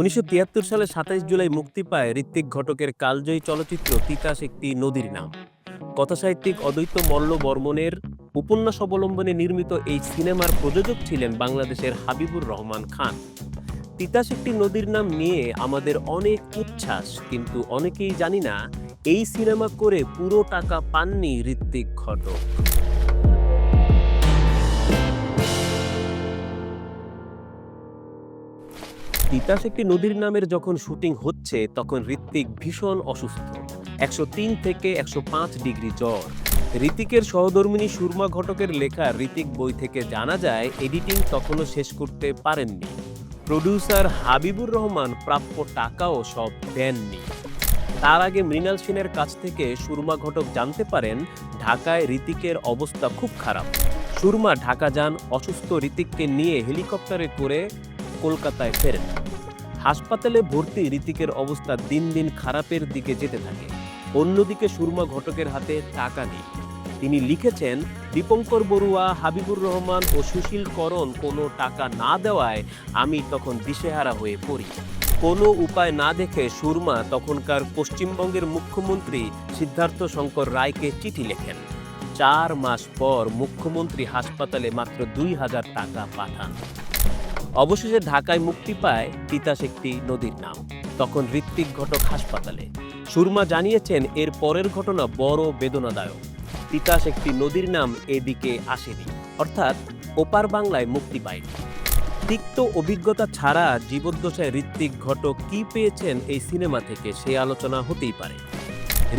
উনিশশো তিয়াত্তর সালে সাতাইশ জুলাই মুক্তি পায় ঋত্বিক ঘটকের কালজয়ী চলচ্চিত্র তিতাস একটি নদীর নাম। কথাসাহিত্যিক অদ্বৈত মল্ল বর্মনের উপন্যাস অবলম্বনে নির্মিত এই সিনেমার প্রযোজক ছিলেন বাংলাদেশের হাবিবুর রহমান খান। তিতাস একটি নদীর নাম নিয়ে আমাদের অনেক উচ্ছ্বাস, কিন্তু অনেকেই জানি না এই সিনেমা করে পুরো টাকা পাননি ঋত্বিক ঘটক। তিতাস একটি নদীর নামের যখন শুটিং হচ্ছে, তখন ঋত্বিক ভীষণ অসুস্থ। একশো তিন থেকে একশো পাঁচ ডিগ্রি জ্বর। ঋতিকের সহধর্মিনী সুরমা ঘটকের লেখা ঋতিক বই থেকে জানা যায়, এডিটিং তখনও শেষ করতে পারেননি। প্রডিউসার হাবিবুর রহমান প্রাপ্য টাকাও সব দেননি। তার আগে মৃণাল সেনের কাছ থেকে সুরমা ঘটক জানতে পারেন, ঢাকায় ঋতিকের অবস্থা খুব খারাপ। সুরমা ঢাকা যান, অসুস্থ ঋতিককে নিয়ে হেলিকপ্টারে করে কলকাতায় ফেরেন। হাসপাতালে ভর্তি ঋতিকের অবস্থা দিন দিন খারাপের দিকে যেতে থাকে। অন্যদিকে সুরমা ঘটকের হাতে টাকা নেই। তিনি লিখেছেন, দীপঙ্কর বড়ুয়া, হাবিবুর রহমান ও সুশীল করণ কোনো টাকা না দেওয়ায় আমি তখন দিশেহারা হয়ে পড়ি। কোনো উপায় না দেখে সুরমা তখনকার পশ্চিমবঙ্গের মুখ্যমন্ত্রী সিদ্ধার্থ শঙ্কর রায়কে চিঠি লেখেন। চার মাস পর মুখ্যমন্ত্রী হাসপাতালে মাত্র দুই হাজার টাকা পাঠান। অবশেষে ঢাকায় মুক্তি পায় তিতাস একটি নদীর নাম। তখন ঋত্বিক ঘটক হাসপাতালে। সুরমা জানিয়েছেন, এর পরের ঘটনা বড় বেদনাদায়ক। তিতাস একটি নদীর নাম এদিকে আসেনি, অর্থাৎ ওপার বাংলায় মুক্তি পায়নি। তিক্ত অভিজ্ঞতা ছাড়া জীবদ্দশায় ঋত্বিক ঘটক কি পেয়েছেন এই সিনেমা থেকে সে আলোচনা হতেই পারে।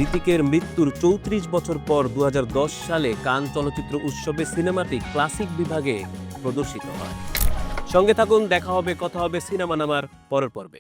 ঋতিকের মৃত্যুর চৌত্রিশ বছর পর দু হাজার দশ সালে কান চলচ্চিত্র উৎসবে সিনেমাটি ক্লাসিক বিভাগে প্রদর্শিত হয়। সঙ্গে থাকুন দেখা হবে কথা হবে সিনেমা নামার পরের পর্বে।